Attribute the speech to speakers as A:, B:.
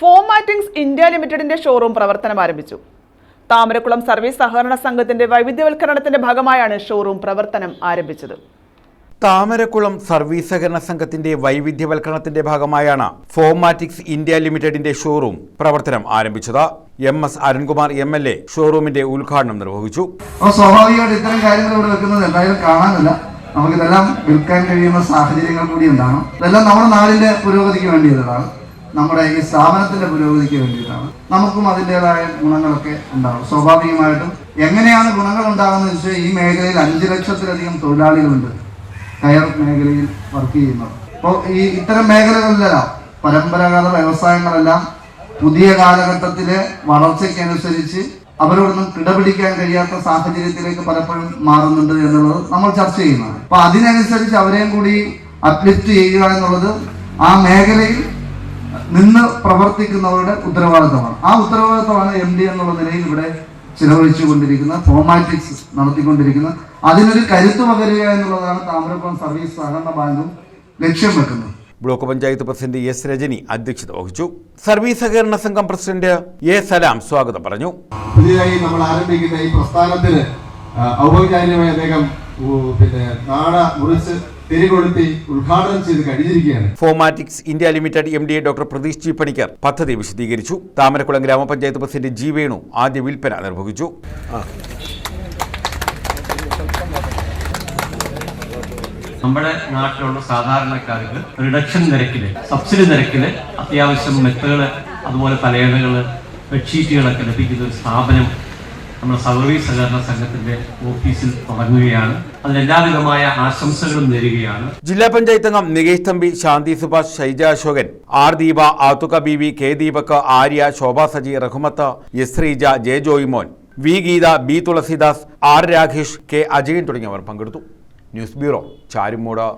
A: ഫോമാറ്റിംഗ്സ് India ലിമിറ്റഡിന്റെ showroom പ്രവർത്തനം ആരംഭിച്ചു. താമരക്കുളം സർവീസ് സഹകരണ സംഘത്തിന്റെ വൈവിധ്യവൽക്കരണത്തിന്റെ ഭാഗമായാണ് ഷോറൂം പ്രവർത്തനം ആരംഭിച്ചത്.
B: താമരക്കുളം സർവീസ് സഹകരണ സംഘത്തിന്റെ വൈവിധ്യവൽക്കരണത്തിന്റെ ഭാഗമായാണ് ഫോമാറ്റിക്സ് ഇന്ത്യ ലിമിറ്റഡിന്റെ ഷോറൂം പ്രവർത്തനം ആരംഭിച്ചത്. M S Arunkumar M L A ഷോറൂമിന്റെ ഉദ്ഘാടനം നിർവഹിച്ചു.
C: സ്വാഭാവികമായിട്ട് ഇത്തരം കാര്യങ്ങൾ ഇവിടെ വെക്കുന്നത് എല്ലാവരും കാണാനില്ല. നമുക്കിതെല്ലാം വിൽക്കാൻ കഴിയുന്ന സാഹചര്യങ്ങൾ കൂടി ഉണ്ടാകണം. ഇതെല്ലാം നമ്മുടെ നാടിന്റെ പുരോഗതിക്ക് വേണ്ടിയതാണ് നമ്മുടെ ഈ സ്ഥാപനത്തിന്റെ പുരോഗതിക്ക് വേണ്ടിയിട്ടാണ്. നമുക്കും അതിന്റെതായ ഗുണങ്ങളൊക്കെ ഉണ്ടാകും സ്വാഭാവികമായിട്ടും എങ്ങനെയാണ് ഗുണങ്ങൾ ഉണ്ടാകുന്നത് വെച്ചാൽ ഈ മേഖലയിൽ അഞ്ച് ലക്ഷത്തിലധികം തൊഴിലാളികളുണ്ട് കയർ മേഖലയിൽ വർക്ക് ചെയ്യുന്നത്. അപ്പോൾ ഈ ഇത്തരം മേഖലകളിലെല്ലാം പരമ്പരാഗത വ്യവസായങ്ങളെല്ലാം പുതിയ കാലഘട്ടത്തിലെ വളർച്ചയ്ക്കനുസരിച്ച് അവരോടൊന്നും കിടപിടിക്കാൻ കഴിയാത്ത സാഹചര്യത്തിലേക്ക് പലപ്പോഴും മാറുന്നുണ്ട് എന്നുള്ളത് നമ്മൾ ചർച്ച ചെയ്യുന്നതാണ്. അപ്പൊ അതിനനുസരിച്ച് അവരെയും കൂടി അപ്ലിഫ്റ്റ് ചെയ്യുക എന്നുള്ളത് ആ മേഖലയിൽ നിന്ന് പ്രവർത്തിക്കുന്നവരുടെ ഉത്തരവാദിത്തമാണ്. ആ ഉത്തരവാദിത്തമാണ് എം ഡി എന്നുള്ള നിലയിൽ ഇവിടെ ചിലവഴിച്ചു കൊണ്ടിരിക്കുന്ന ഫോമാറ്റിക്സ് നടത്തിക്കൊണ്ടിരിക്കുന്ന. അതിനൊരു കരുത്ത് പകരുക എന്നുള്ളതാണ് താമരപ്പുറം സർവീസ് സഹകരണ ബാങ്കും ലക്ഷ്യം വെക്കുന്നത്.
B: Block panchayat president S Rajani അധ്യക്ഷത വഹിച്ചു. സർവീസ് സഹകരണ സംഘം പ്രസിഡന്റ് എ സലാം സ്വാഗതം പറഞ്ഞു.
D: പുതിയതായി നമ്മൾ ആരംഭിക്കുന്ന ഈ പ്രസ്ഥാനത്തിന് ഔപചാരികമായി അദ്ദേഹം പിന്നെ നാട മുറിച്ച് തിരികൊളുത്തി ഉദ്ഘാടനം ചെയ്ത് കഴിഞ്ഞിരിക്കുകയാണ്.
B: Formatics India limited M D A doctor Pratheesh G Panicker പദ്ധതി വിശദീകരിച്ചു. താമരക്കുളം ഗ്രാമപഞ്ചായത്ത് പ്രസിഡന്റ് ജി വേണു ആദ്യ വിൽപ്പന നിർവഹിച്ചു.
E: നമ്മുടെ നാട്ടിലുള്ള സാധാരണക്കാർക്ക് റിഡക്ഷൻ നിരക്കിൽ സബ്സിഡി നിരക്കിൽ അത്യാവശ്യം മെത്തുകൾ അതുപോലെ തലയണകൾ ബെഡ്ഷീറ്റുകളൊക്കെ ലഭിക്കുന്ന ഒരു സ്ഥാപനം നമ്മുടെ സർവീസ് സഹകരണ സംഘത്തിന്റെ ഓഫീസിൽ തുടങ്ങുകയാണ്. അതിനെല്ലാവിധമായ ആശംസകളും നേരുകയാണ്.
B: ജില്ലാ പഞ്ചായത്ത് അംഗം Nikesh Thampi Shanthi Subhash Shaija Ashokan R Deepa ആത്തുക B V K Deepak Arya Shobha Saji Rahmath Yasreeja J Joymon V Geetha B Thulasidas R Ragesh K Ajayan തുടങ്ങിയവർ പങ്കെടുത്തു. News bureau Charummood.